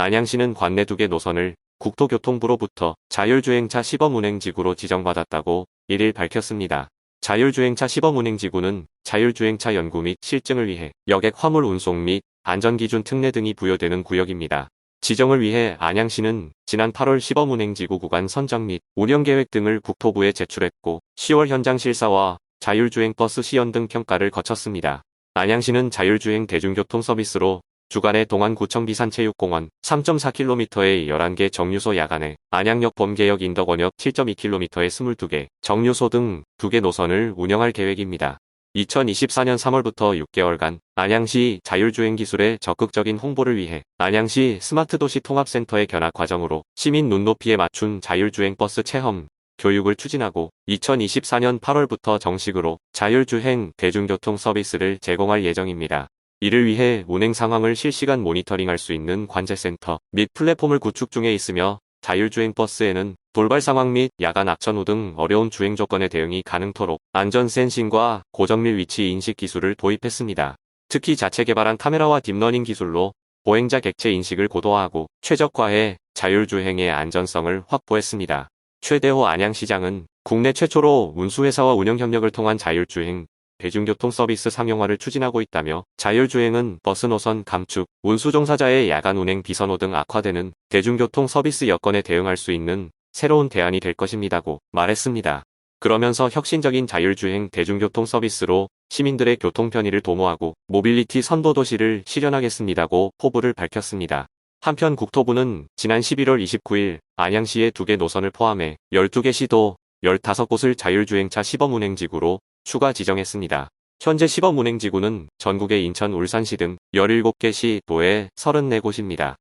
안양시는 관내 두 개 노선을 국토교통부로부터 자율주행차 시범운행지구로 지정받았다고 1일 밝혔습니다. 자율주행차 시범운행지구는 자율주행차 연구 및 실증을 위해 여객 화물 운송 및 안전기준 특례 등이 부여되는 구역입니다. 지정을 위해 안양시는 지난 8월 시범운행지구 구간 선정 및 운영계획 등을 국토부에 제출했고 10월 현장 실사와 자율주행 버스 시연 등 평가를 거쳤습니다. 안양시는 자율주행 대중교통 서비스로 주간에 동안구청 비산체육공원 3.4km의 11개 정류소 야간에 안양역 범계역 인덕원역 7.2km의 22개 정류소 등 2개 노선을 운영할 계획입니다. 2024년 3월부터 6개월간 안양시 자율주행 기술의 적극적인 홍보를 위해 안양시 스마트도시 통합센터의 견학 과정으로 시민 눈높이에 맞춘 자율주행 버스 체험 교육을 추진하고 2024년 8월부터 정식으로 자율주행 대중교통 서비스를 제공할 예정입니다. 이를 위해 운행 상황을 실시간 모니터링할 수 있는 관제센터 및 플랫폼을 구축 중에 있으며 자율주행 버스에는 돌발 상황 및 야간 악천 후 등 어려운 주행 조건에 대응이 가능토록 안전 센싱과 고정밀 위치 인식 기술을 도입했습니다. 특히 자체 개발한 카메라와 딥러닝 기술로 보행자 객체 인식을 고도화하고 최적화해 자율주행의 안전성을 확보했습니다. 최대호 안양시장은 국내 최초로 운수회사와 운영협력을 통한 자율주행 대중교통 서비스 상용화를 추진하고 있다며 자율주행은 버스 노선 감축, 운수 종사자의 야간 운행 비선호 등 악화되는 대중교통 서비스 여건에 대응할 수 있는 새로운 대안이 될 것입니다고 말했습니다. 그러면서 혁신적인 자율주행 대중교통 서비스로 시민들의 교통 편의를 도모하고 모빌리티 선도 도시를 실현하겠습니다고 포부를 밝혔습니다. 한편 국토부는 지난 11월 29일 안양시의 두 개 노선을 포함해 12개 시도 15곳을 자율주행차 시범 운행지구로 추가 지정했습니다. 현재 시범 운행지구는 전국의 인천, 울산시 등 17개 시, 도에 34곳입니다.